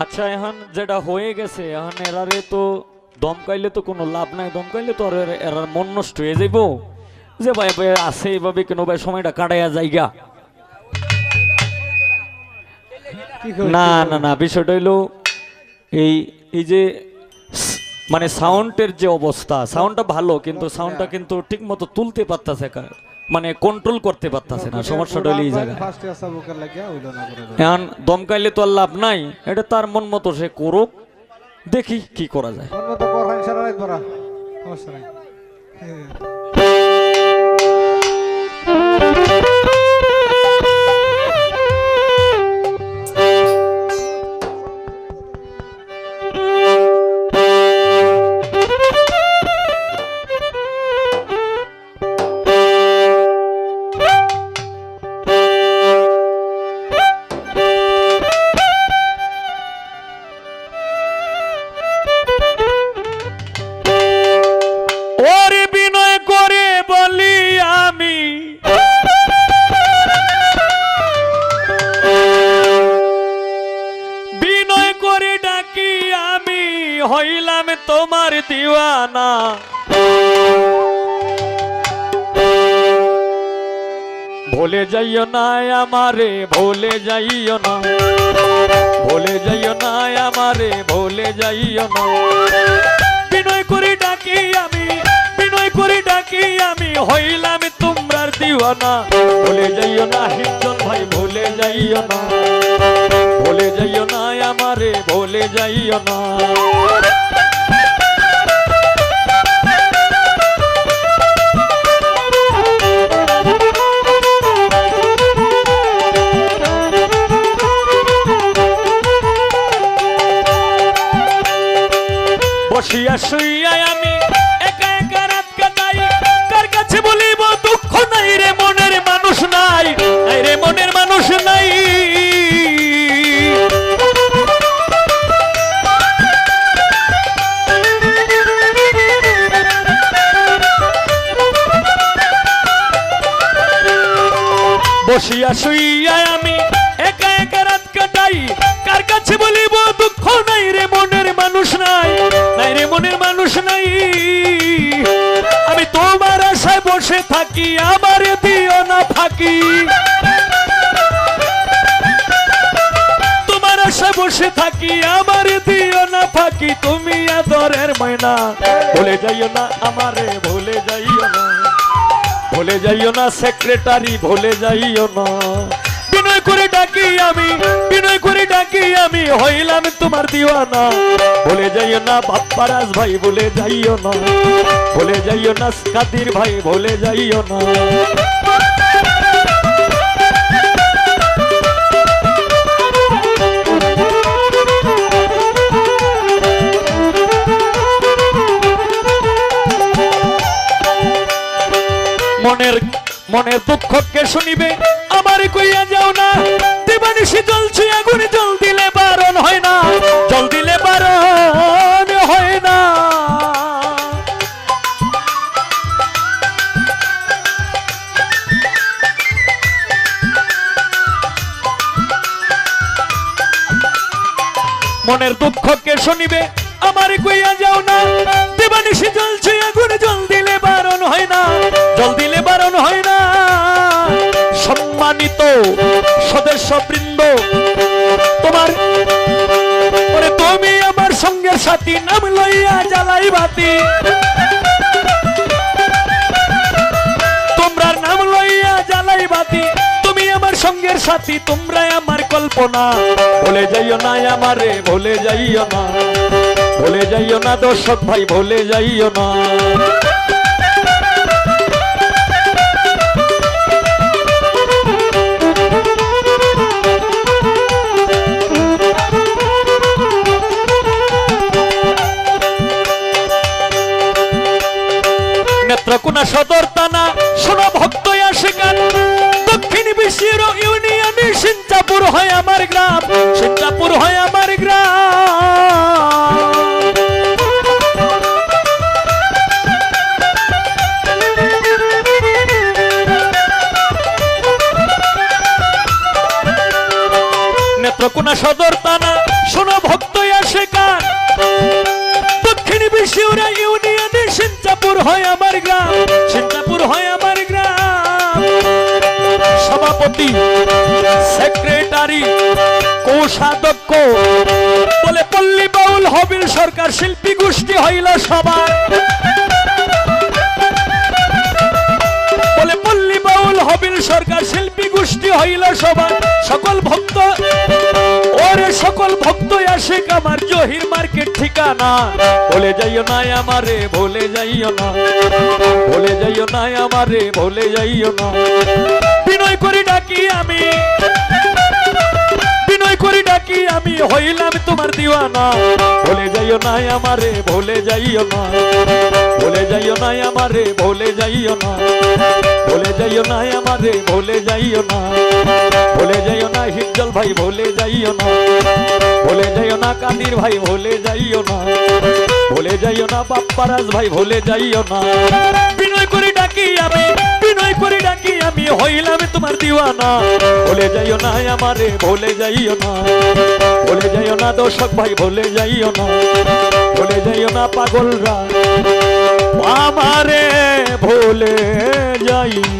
আচ্ছা এখন যেটা হয়ে গেছে এখন এরারে তো দমকাইলে তো কোনো লাভ নাই দমকাইলে তো আর এর- এরার মন নষ্ট হয়ে যাইব। যে ভাই ভাই আছে এইভাবে কেন ভাই সময়টা কাটাইয়া যাইগা। না না না বিষয়টা হইল এই এই যে মানে সাউন্ডের যে অবস্থা সাউন্ডটা ভালো কিন্তু সাউন্ডটা কিন্তু ঠিক মতো তুলতে পারতাছে মানে কন্ট্রোল করতে পারতেছে না সমস্যাটা হলো এই জায়গায়। এখন দমকাইলে তো আর লাভ নাই এটা তার মন মতো সে করুক দেখি কি করা যায়। সমস্যা নাই। হইলাম তোমার দিওয়ানা। ভুলে যাইও না আমারে, ভুলে যাইও না। ভুলে যাইও না আমারে, ভুলে যাইও না। বিনয় করে ডাকি আমি, বিনয় করে ডাকি আমি, হইলাম তোমরার দিওয়ানা। ভুলে যাইও না হিজন ভাই, ভুলে যাইও না। ভুলে যাইও না, আমারে ভুলে যাইও না। বসিয়া শুইয়া আমি রাত কার কাছে দুঃখ নাই মনের মানুষ নাই রে মনের মানুষ নাই। বসিয়া শুইয়া আমি একা একা রাত কাটাই। কার কাছে বলিব, দুঃখ নাই রে মনের মানুষ নাই নাই রে মনের মানুষ নাই। আমি তোমার আশায় বসে থাকি, আমার দিও না ফাঁকি। তোমার আশায় বসে থাকি, আমার দিও না ফাঁকি। তুমি আদরের ময়না, ভুলে যাইও না আমারে ভুলে যাইও না সেক্রেটারি ভুলে যাইও না। বিনয় করে ডাকি আমি, বিনয় করে ডাকি আমি, হইলাম তোমার দিওয়ানা। ভুলে যাইও না, বাপ্পারাজ ভাই, ভুলে যাইও না। ভুলে যাইও না, কাদির ভাই, ভুলে যাইও না। মনের দুঃখকে শুনিবে? আমার কইয়া যাও না। দিবানিসি জ্বলছে আগুন জল দিলে বারণ হয় না। জল দিলে বারণ হয় না। মনের দুঃখকে শুনিবে? আমার কইয়া যাও না। দেবানিসি জ্বলছে আগুন জল দিলে বারণ হয় না। জল দিলে বারণ হয় না। সম্মানিত সদস্য বৃন্দ তোমার তুমি আমার সঙ্গের সাথী, নাম লইয়া জ্বালাই বাতি। তোমরার নাম লইয়া জ্বালাই বাতি। তুমি আমার সঙ্গের সাথী তোমরা আমার কল্পনা। ভুলে যাইও না আমারে, ভুলে যাইও না। ভুলে যাইও না দর্শক ভাই, ভুলে যাইও না। সিংলাপুর হয় আমার গ্রাম সিংলাপুর হয় আমার গ্রাম। নেত্রকোনা সদর তানা শোনো ভক্ত আসে কান দক্ষিণ বিশ্বরা ইউনিয়নে সিংলাপুর হয় আমার গ্রাম সিংলাপুর হয় আমার সভাপতি সেক্রেটারি কোষাধ্যক্ষ বলে পল্লী বাউল হবির সরকার শিল্পী গোষ্ঠী হইল সবার। বলে পল্লী বাউল হবির সরকার শিল্পী গোষ্ঠী হইল সবার। সকল ভক্ত ওরে সকল ভক্ত আসে আমার জহির মার্কেট ঠিকানা। বলে যাইও না আমারে ভুলে যাইও না। বলে যাইও না আমারে ভুলে যাইও না। বিনয় করে ডাকি আমি। হইলাম তোমার দিওয়ানা ভুলে যাইও না আমারে ভুলে যাইও না ভুলে যাইও না আমারে ভুলে যাইও না ভুলে যাইও না আমারে ভুলে যাইও না ভুলে যাইও না হিজ্জল ভাই ভুলে যাইও না ভুলে যাইও না কাদির ভাই ভুলে যাইও না ভুলে যাইও না বাপ্পারাজ ভাই ভুলে যাইও না আমি হইলাম তোমার দিওয়ানা। বলে যাইও না আমারে বলে যাইও না। বলে যাইও না দর্শক ভাই বলে যাইও না। বলে যাইও না পাগলরা। আমারে ভুলে যাইও